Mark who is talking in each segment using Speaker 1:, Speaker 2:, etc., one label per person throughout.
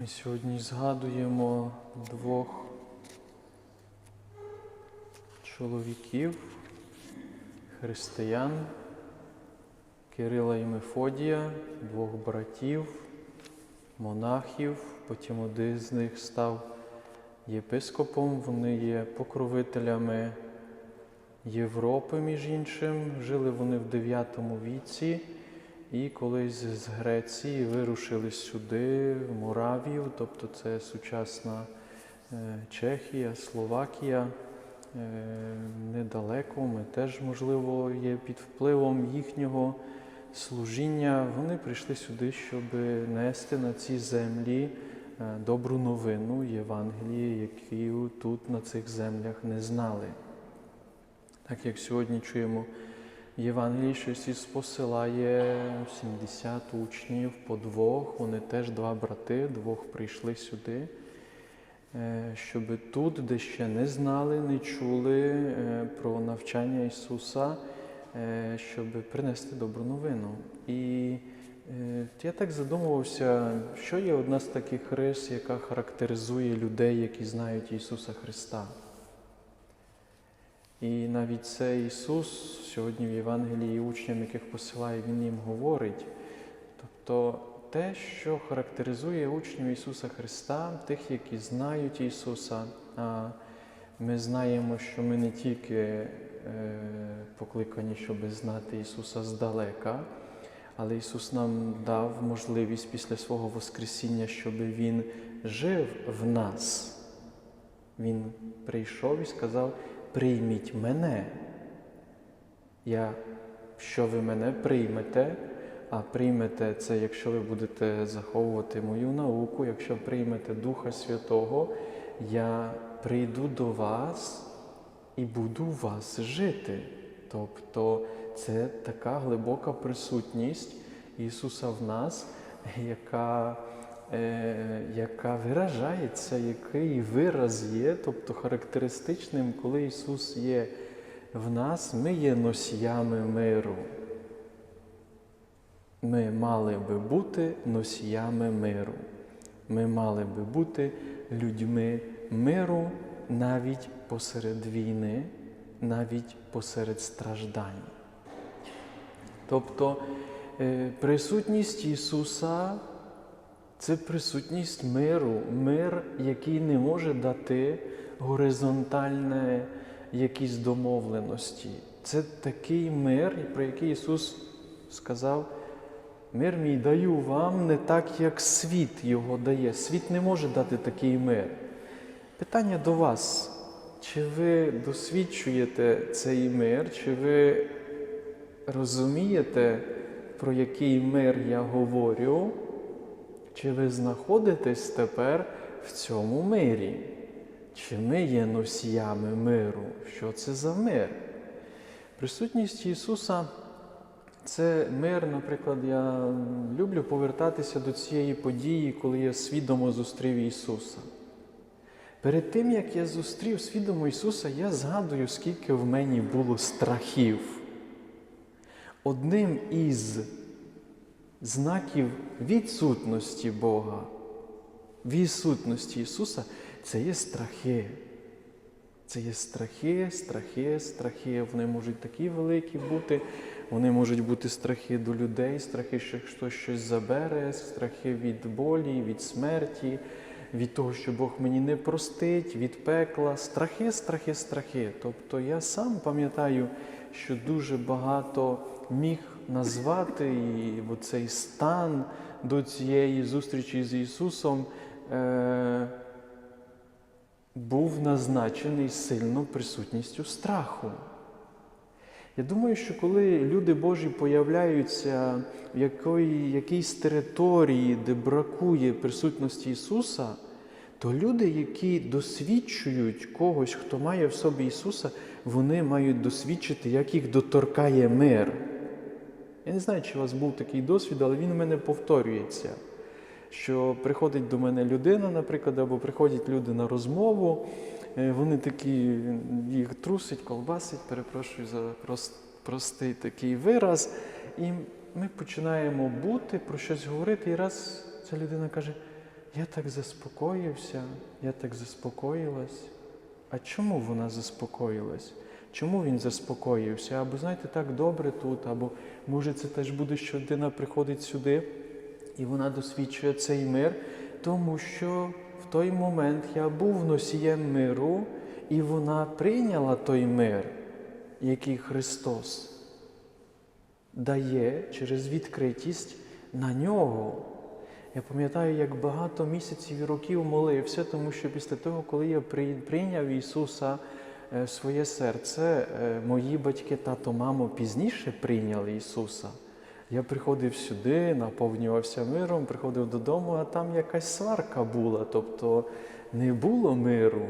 Speaker 1: Ми сьогодні згадуємо двох чоловіків, християн, Кирила і Мефодія, двох братів, монахів. Потім один з них став єпископом. Вони є покровителями Європи, між іншим. Жили вони в 9 віці. І колись з Греції вирушили сюди, в Моравію, тобто це сучасна е, Чехія, Словакія. Е, Недалеко ми теж, можливо, є під впливом їхнього служіння. Вони прийшли сюди, щоб нести на ці землі е, добру новину Євангелії, яку тут на цих землях не знали. Так як сьогодні чуємо Євангелії, що Ісус посилає 70 учнів по двох, вони теж два брати, двох прийшли сюди, е, щоб тут, де ще не знали, не чули е, про навчання Ісуса, е, щоб принести добру новину. І я так задумувався, що є одна з таких рис, яка характеризує людей, які знають Ісуса Христа. І навіть це Ісус сьогодні в Євангелії учням, яких посилає, Він їм говорить. Тобто те, що характеризує учнів Ісуса Христа, тих, які знають Ісуса, а ми знаємо, що ми не тільки е, покликані, щоб знати Ісуса здалека, але Ісус нам дав можливість після свого Воскресіння, щоб Він жив в нас. Він прийшов і сказав: прийміть мене. Я, що ви мене приймете, а приймете це, якщо ви будете заховувати мою науку, якщо приймете Духа Святого, я прийду до вас і буду у вас жити. Тобто це така глибока присутність Ісуса в нас, яка яка виражається, який вираз є, тобто характеристичним, коли Ісус є в нас, ми є носіями миру. Ми мали би бути носіями миру. Ми мали би бути людьми миру навіть посеред війни, навіть посеред страждань. Тобто е, присутність Ісуса це присутність миру, мир, який не може дати горизонтальне якісь домовленості. Це такий мир, про який Ісус сказав, мир мій даю вам не так, як світ його дає. Світ не може дати такий мир. Питання до вас, чи ви досвідчуєте цей мир, чи ви розумієте, про який мир я говорю? Чи ви знаходитесь тепер в цьому мирі? Чи ми є носіями миру? Що це за мир? Присутність Ісуса це мир, наприклад, я люблю повертатися до цієї події, коли я свідомо зустрів Ісуса. Перед тим, як я зустрів свідомо Ісуса, я згадую, скільки в мені було страхів. Одним із знаків відсутності Бога, відсутності Ісуса це є страхи. Це є страхи, страхи, страхи. Вони можуть такі великі бути. Вони можуть бути страхи до людей, страхи, що хтось щось забере, страхи від болі, від смерті, від того, що Бог мені не простить, від пекла. Страхи, страхи, страхи. Тобто я сам пам'ятаю, що дуже багато міг назвати і оцей стан до цієї зустрічі з Ісусом. Е- був назначений сильно присутністю страху. Я думаю, що коли люди Божі появляються в якійсь території, де бракує присутності Ісуса, то люди, які досвідчують когось, хто має в собі Ісуса, вони мають досвідчити, як їх доторкає мир. Я не знаю, чи у вас був такий досвід, але він у мене повторюється що приходить до мене людина, наприклад, або приходять люди на розмову, вони такі, їх трусить, колбасить, перепрошую за простий такий вираз. І ми починаємо бути, про щось говорити, і раз ця людина каже: я так заспокоївся, я так заспокоїлась. А чому вона заспокоїлась? Чому він заспокоївся? Або знаєте, так добре тут, або може це теж буде, що людина приходить сюди і вона досвідчує цей мир, тому що в той момент я був носієм миру, і вона прийняла той мир, який Христос дає через відкритість на нього. Я пам'ятаю, як багато місяців і років молився, тому що після того, коли я прийняв Ісуса е, своє серце, е, мої батьки, тато, мамо пізніше прийняли Ісуса. Я приходив сюди, наповнювався миром, приходив додому, а там якась сварка була, тобто не було миру.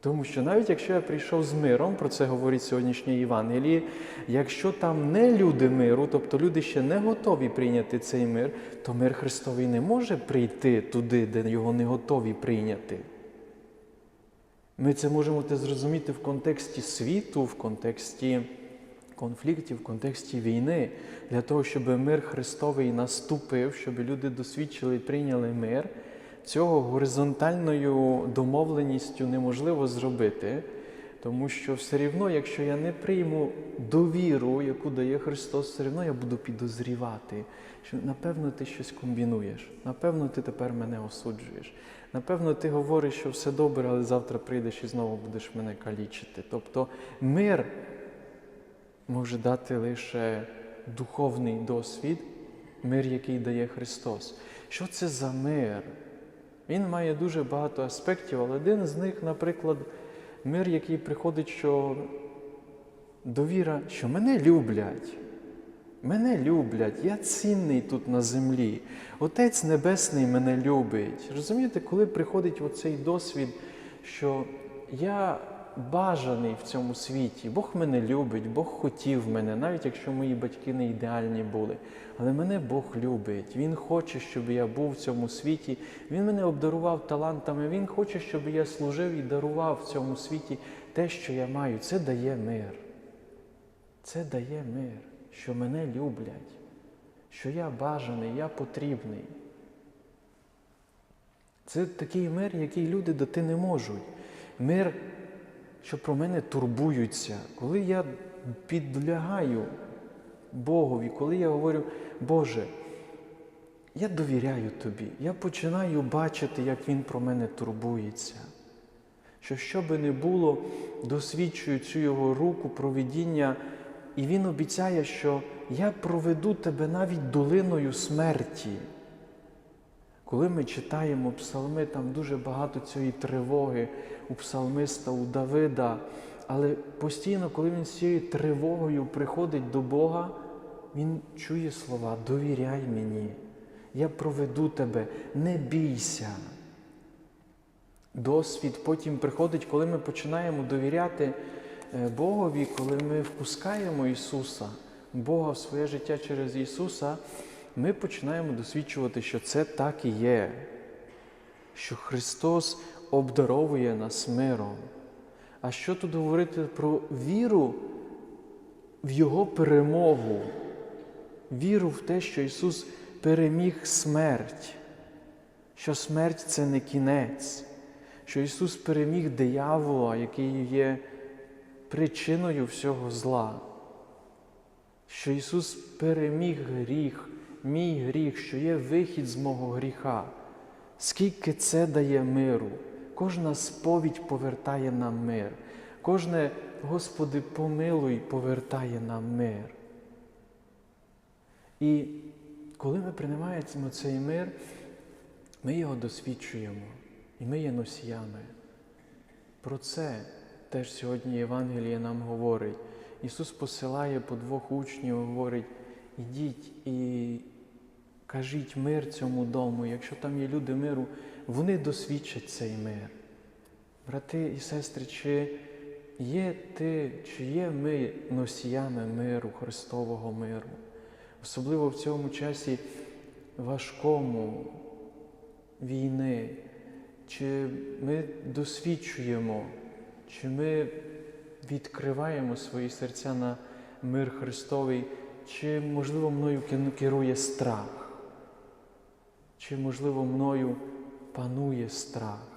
Speaker 1: Тому що навіть якщо я прийшов з миром, про це говорить сьогоднішнє Євангеліє, якщо там не люди миру, тобто люди ще не готові прийняти цей мир, то мир Христовий не може прийти туди, де його не готові прийняти. Ми це можемо зрозуміти в контексті світу, в контексті конфліктів, в контексті війни, для того, щоб мир Христовий наступив, щоб люди досвідчили і прийняли мир. Цього горизонтальною домовленістю неможливо зробити, тому що все рівно, якщо я не прийму довіру, яку дає Христос, все рівно я буду підозрівати, що напевно ти щось комбінуєш, напевно, ти тепер мене осуджуєш. Напевно, ти говориш, що все добре, але завтра прийдеш і знову будеш мене калічити. Тобто мир може дати лише духовний досвід, мир, який дає Христос. Що це за мир? Він має дуже багато аспектів, але один з них, наприклад, мир, який приходить, що довіра, що мене люблять. Мене люблять, я цінний тут на землі. Отець Небесний мене любить. Розумієте, коли приходить оцей досвід, що я бажаний в цьому світі, Бог мене любить, Бог хотів мене, навіть якщо мої батьки не ідеальні були. Але мене Бог любить. Він хоче, щоб я був в цьому світі. Він мене обдарував талантами, Він хоче, щоб я служив і дарував в цьому світі те, що я маю. Це дає мир. Це дає мир, що мене люблять, що я бажаний, я потрібний. Це такий мир, який люди дати не можуть. Мир, що про мене турбуються. Коли я підлягаю Богові, коли я говорю, Боже, я довіряю Тобі, я починаю бачити, як Він про мене турбується. Що що би не було, досвідчую цю Його руку, проведіння, і Він обіцяє, що я проведу тебе навіть долиною смерті. Коли ми читаємо псалми, там дуже багато цієї тривоги у псалмиста, у Давида, але постійно, коли він з цією тривогою приходить до Бога, він чує слова довіряй мені, я проведу тебе, не бійся. Досвід потім приходить, коли ми починаємо довіряти е, Богові, коли ми впускаємо Ісуса, Бога в своє життя через Ісуса, ми починаємо досвідчувати, що це так і є, що Христос обдаровує нас миром. А що тут говорити про віру в Його перемогу, віру в те, що Ісус переміг смерть, що смерть це не кінець, що Ісус переміг диявола, який є причиною всього зла, що Ісус переміг гріх, мій гріх, що є вихід з мого гріха. Скільки це дає миру? Кожна сповідь повертає нам мир. Кожне, Господи, помилуй, повертає нам мир. І коли ми приймаємо цей мир, ми його досвідчуємо і ми є носіями. Про це теж сьогодні Євангеліє нам говорить. Ісус посилає по двох учнів, говорить, ідіть і кажіть мир цьому дому. Якщо там є люди миру, вони досвідчать цей мир. Брати і сестри, чи є ти, чи є ми носіями миру, Христового миру? Особливо в цьому часі важкому війни, чи ми досвідчуємо, чи ми відкриваємо свої серця на мир Христовий, чи, можливо, мною керує страх? Чи, можливо, мною панує страх?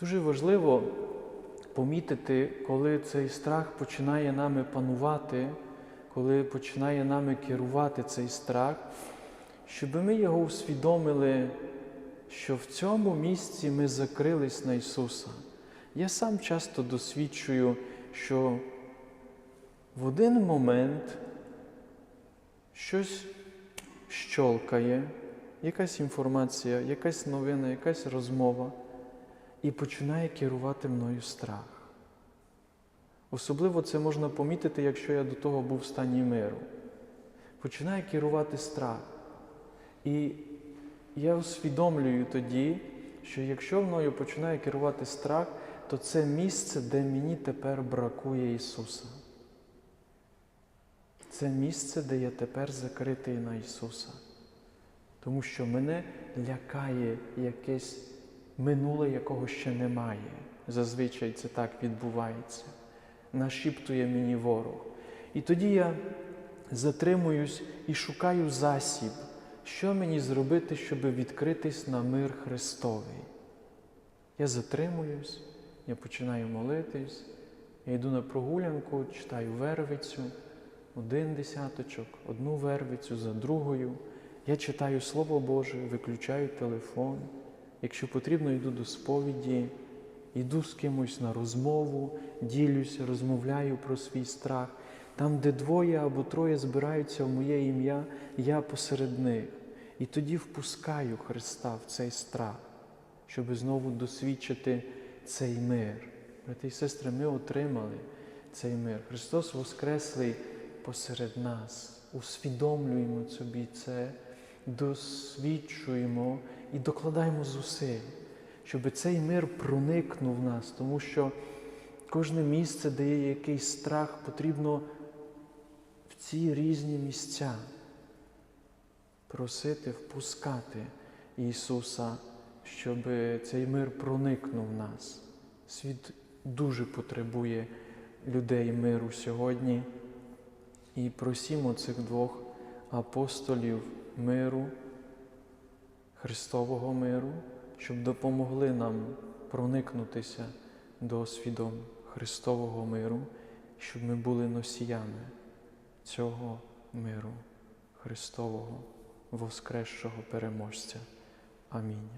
Speaker 1: Дуже важливо помітити, коли цей страх починає нами панувати, коли починає нами керувати цей страх, щоб ми його усвідомили, що в цьому місці ми закрились на Ісуса. Я сам часто досвідчую, що в один момент щось щолкає, якась інформація, якась новина, якась розмова, і починає керувати мною страх. Особливо це можна помітити, якщо я до того був в стані миру. Починає керувати страх. І я усвідомлюю тоді, що якщо мною починає керувати страх, то це місце, де мені тепер бракує Ісуса. Це місце, де я тепер закритий на Ісуса. Тому що мене лякає якесь минуле, якого ще немає. Зазвичай це так відбувається. Нашіптує мені ворог. І тоді я затримуюсь і шукаю засіб, що мені зробити, щоб відкритись на мир Христовий. Я затримуюсь, я починаю молитись, я йду на прогулянку, читаю вервицю, один десяточок, одну вервицю за другою. Я читаю Слово Боже, виключаю телефон. Якщо потрібно, йду до сповіді, йду з кимось на розмову, ділюся, розмовляю про свій страх. Там, де двоє або троє збираються в моє ім'я, я посеред них. І тоді впускаю Христа в цей страх, щоб знову досвідчити цей мир. Брати і сестри, ми отримали цей мир. Христос Воскреслий посеред нас. Усвідомлюємо собі це, досвідчуємо і докладаємо зусиль, щоб цей мир проникнув в нас, тому що кожне місце, де є якийсь страх, потрібно в ці різні місця просити, впускати Ісуса, щоб цей мир проникнув в нас. Світ дуже потребує людей миру сьогодні. І просімо цих двох апостолів миру, Христового миру, щоб допомогли нам проникнутися досвідом Христового миру, щоб ми були носіями цього миру, Христового, воскресшого переможця. Амінь.